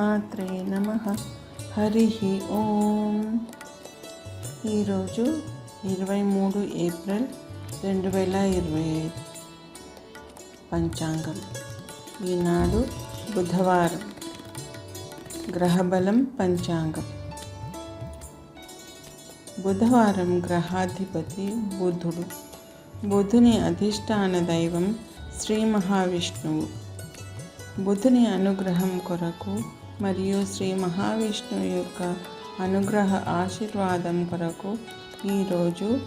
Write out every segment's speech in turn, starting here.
మాత్రే నమ. హరి ఓం. ఈరోజు ఇరవై మూడు ఏప్రిల్ రెండు వేల ఇరవై ఐదు పంచాంగం. ఈనాడు బుధవారం గ్రహబలం పంచాంగం. బుధవారం గ్రహాధిపతి బుధుడు. బుధుని అధిష్టాన దైవం శ్రీ మహావిష్ణువు. బుధుని అనుగ్రహం కొరకు మరియు శ్రీ మహావిష్ణువు యొక్క అనుగ్రహ ఆశీర్వాదం కొరకు ఈరోజు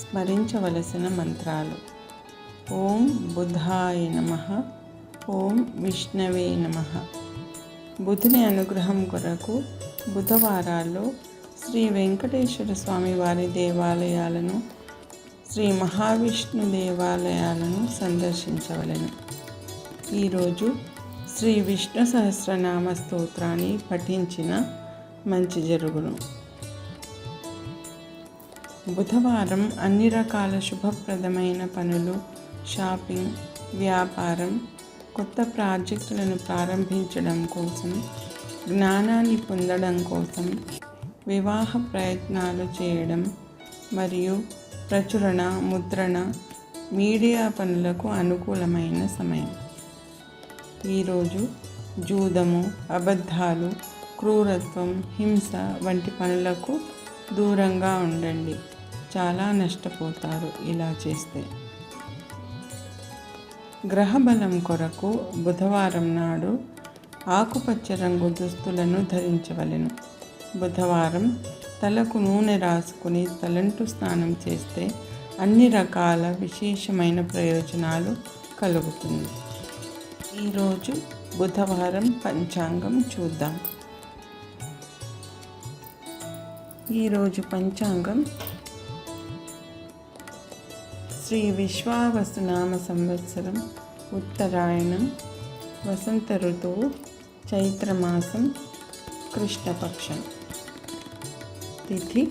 స్మరించవలసిన మంత్రాలు. ఓం బుధాయ నమ. ఓం విష్ణవే నమ. బుధుని అనుగ్రహం కొరకు బుధవారాల్లో శ్రీ వెంకటేశ్వర స్వామి వారి దేవాలయాలను శ్రీ మహావిష్ణు దేవాలయాలను సందర్శించవలెను. ఈరోజు శ్రీ విష్ణు సహస్రనామ స్తోత్రాన్ని పఠించిన మంచి జరుగును. బుధవారం అన్ని రకాల శుభప్రదమైన పనులు షాపింగ్ వ్యాపారం కొత్త ప్రాజెక్టులను ప్రారంభించడం కోసం జ్ఞానాన్ని పొందడం కోసం వివాహ ప్రయత్నాలు చేయడం మరియు ప్రచురణ ముద్రణ మీడియా పనులకు అనుకూలమైన సమయం. ఈరోజు జూదము అబద్ధాలు క్రూరత్వం హింస వంటి పనులకు దూరంగా ఉండండి. చాలా నష్టపోతారు ఇలా చేస్తే. గ్రహబలం కొరకు బుధవారం నాడు ఆకుపచ్చ రంగు దుస్తులను ధరించవలెను. బుధవారం తలకు నూనె రాసుకుని తలంటు స్నానం చేస్తే అన్ని రకాల విశేషమైన ప్రయోజనాలు కలుగుతుంది. ఈరోజు బుధవారం పంచాంగం చూద్దాం. ఈరోజు పంచాంగం శ్రీ విశ్వావసునామ సంవత్సరం ఉత్తరాయణం వసంత ఋతువు చైత్రమాసం కృష్ణపక్షం. తిథి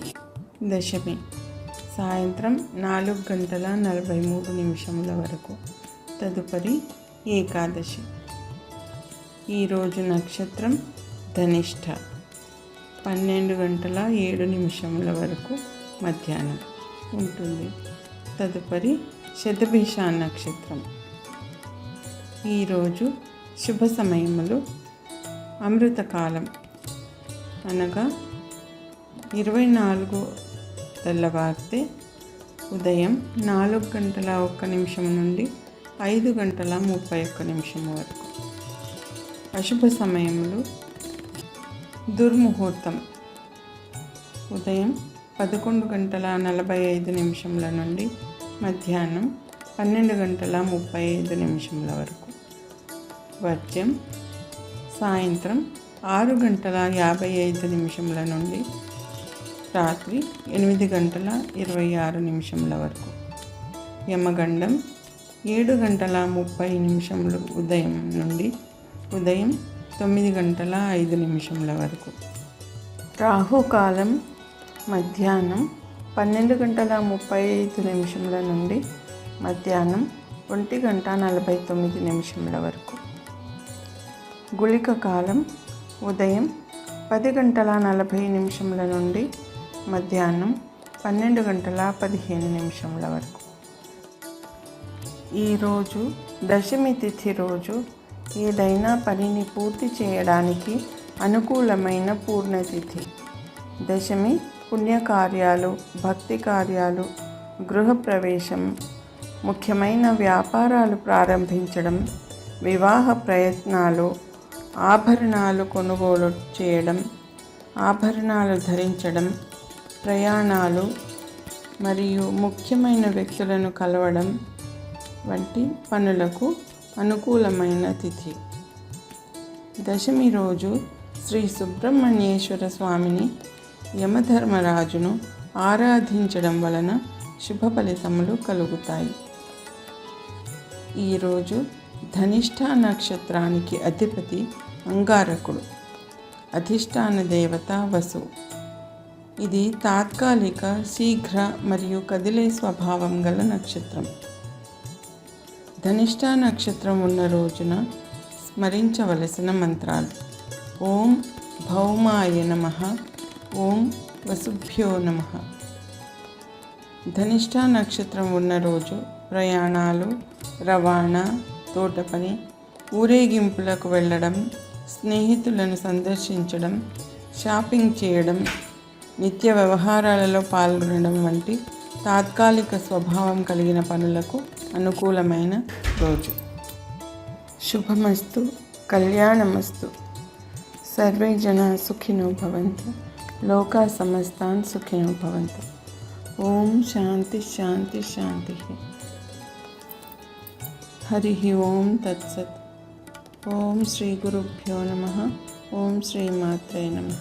దశమి సాయంత్రం నాలుగు గంటల నలభై మూడు నిమిషముల వరకు. తదుపరి ఏకాదశి. ఈరోజు నక్షత్రం ధనిష్ట. పన్నెండు గంటల ఏడు నిమిషముల వరకు మధ్యాహ్నం ఉంటుంది. తదుపరి శతభిష నక్షత్రం. ఈరోజు శుభ సమయములు అమృతకాలం. అనగా ఇరవై నాలుగు తెల్లవారితే ఉదయం నాలుగు గంటల ఒక్క నిమిషం నుండి ఐదు గంటల ముప్పై ఒక్క నిమిషం వరకు. అశుభ సమయంలో దుర్ముహూర్తం. ఉదయం పదకొండు గంటల నలభై ఐదు నిమిషముల నుండి మధ్యాహ్నం పన్నెండు గంటల ముప్పై ఐదు నిమిషంల వరకు. వర్జ్యం సాయంత్రం ఆరు గంటల యాభై ఐదు నిమిషముల నుండి రాత్రి ఎనిమిది గంటల ఇరవై ఆరు నిమిషముల వరకు. యమగండం ఏడు గంటల ముప్పై నిమిషములు ఉదయం నుండి ఉదయం తొమ్మిది గంటల ఐదు నిమిషముల వరకు. రాహుకాలం మధ్యాహ్నం పన్నెండు గంటల ముప్పై ఐదు నిమిషముల నుండి మధ్యాహ్నం ఒంటి గంట నలభై తొమ్మిది నిమిషముల వరకు. గుళిక కాలం ఉదయం పది గంటల నలభై నిమిషముల నుండి మధ్యాహ్నం పన్నెండు గంటల పదిహేను నిమిషముల వరకు. ఈరోజు దశమి తిథి రోజు ఏదైనా పనిని పూర్తి చేయడానికి అనుకూలమైన పూర్ణతిథి. దశమి పుణ్యకార్యాలు భక్తి కార్యాలు గృహప్రవేశం ముఖ్యమైన వ్యాపారాలు ప్రారంభించడం వివాహ ప్రయత్నాలు ఆభరణాలు కొనుగోలు చేయడం ఆభరణాలు ధరించడం ప్రయాణాలు మరియు ముఖ్యమైన వ్యక్తులను కలవడం వంటి పనులకు అనుకూలమైన తిథి. దశమి రోజు శ్రీ సుబ్రహ్మణ్యేశ్వర స్వామిని యమధర్మరాజును ఆరాధించడం వలన శుభ ఫలితములు కలుగుతాయి. ఈరోజు ధనిష్ట నక్షత్రానికి అధిపతి అంగారకుడు అధిష్టాన దేవత వసు. ఇది తాత్కాలిక శీఘ్ర మరియు కదిలే స్వభావం గల నక్షత్రం. ధనిష్ట నక్షత్రం ఉన్న రోజున స్మరించవలసిన మంత్రాలు. ఓం భౌమాయ నమ. ఓం వసుభ్యో నమ. ధనిష్ట నక్షత్రం ఉన్న రోజు ప్రయాణాలు రవాణా తోట పని ఊరేగింపులకు వెళ్ళడం స్నేహితులను సందర్శించడం షాపింగ్ చేయడం నిత్య వ్యవహారాలలో పాల్గొనడం వంటి తాత్కాలిక స్వభావం కలిగిన పనులకు అనుకూలమైన రోజు. శుభమస్తు కళ్యాణమస్తు. సర్వే జన సుఖినో భవంతు. లోకా సమస్తాన్ సుఖినో భవంతు. ఓం శాంతి శాంతి శాంతి. హరి ఓం తత్సత్. ఓం శ్రీ గురుభ్యో నమ. ఓం శ్రీమాత్రే నమ.